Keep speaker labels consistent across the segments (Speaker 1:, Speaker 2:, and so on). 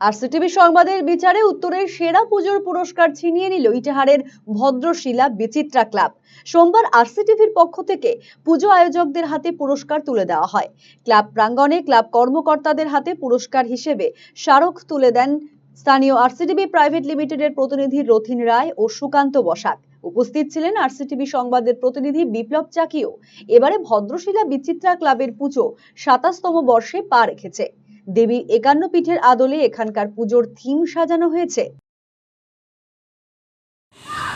Speaker 1: আর CTV সংবাদের বিচারে উত্তরের সেরা পুজোর পুরস্কার ছিনিয়ে নিল ইটাহারের ভদ্রশিলা বিচিত্রা ক্লাব। সোমবার পক্ষ থেকে পুজো আয়োজকদের হাতে পুরস্কার তুলে দেওয়া হয়। ক্লাব ক্লাব কর্মকর্তাদের হাতে পুরস্কার হিসেবে স্মারক তুলে দেন স্থানীয় আরসিটিভি প্রাইভেট লিমিটেডের প্রতিনিধি রথিন রায় ও সুকান্ত বসাক। উপস্থিত ছিলেন আর আরসিটিভি সংবাদের প্রতিনিধি বিপ্লব চাকিও। এবারে ভদ্রশিলা বিচিত্রা ক্লাবের পুজো সাতাশতম বর্ষে পা রেখেছে। দেবীর একান্ন পীঠের আদলে এখানকার পুজোর থিম সাজানো হয়েছে।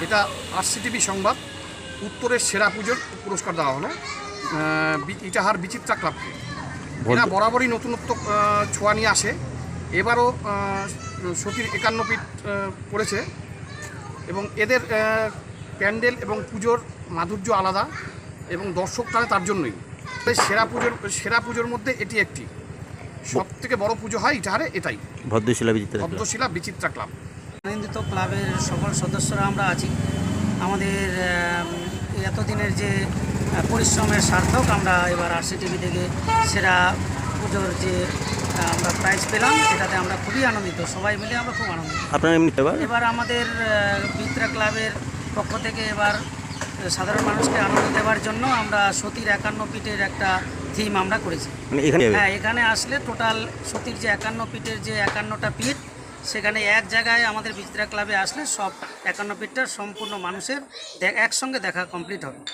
Speaker 2: এটা আরসিটিভি সংবাদ। উত্তরের সেরা পুজোর পুরস্কার দেওয়া হলো। ইটাহার বিচিত্রা ক্লাবকে এরা বরাবরই নতুনত্ব ছোঁয়া নিয়ে আসে। এবারও সতীর একান্ন ফিট পড়েছে এবং এদের প্যান্ডেল এবং পুজোর মাধুর্য আলাদা এবং দর্শক টানে তার জন্যই। তাই সেরা পুজোর সেরা পুজোর মধ্যে এটি একটি। সব থেকে বড় পুজো হয় ইটাহারে এটাই।
Speaker 3: ভদ্রশিলা বিচিত্রা ক্লাব।
Speaker 2: পদ্মশিলা বিচিত্রা ক্লাব।
Speaker 4: আনন্দিত ক্লাবের সকল সদস্যরা আমরা আছি। আমাদের এতদিনের যে পরিশ্রমের সার্থক আমরা এবার আরসিটিভি থেকে সেরা পুজোর যে আমরা প্রাইজ পেলাম এটাতে আমরা খুবই আনন্দিত। সবাই মিলে আমরা খুব আনন্দিত।
Speaker 3: আপনার এমনি এবার
Speaker 4: এবার আমাদের বিত্রা ক্লাবের পক্ষ থেকে এবার সাধারণ মানুষকে আনন্দ দেওয়ার জন্য আমরা সতীর একান্ন পিঠের একটা থিম আমরা করেছি।
Speaker 3: মানে এখানে
Speaker 4: হ্যাঁ এখানে আসলে টোটাল সতীর যে একান্ন পিঠের যে একান্নটা পিঠ সেখানে এক জায়গায় আমাদের বিচিত্রা ক্লাবে আসলে সব একান্ন পিঠটা সম্পূর্ণ মানুষের একসঙ্গে দেখা কমপ্লিট হবে।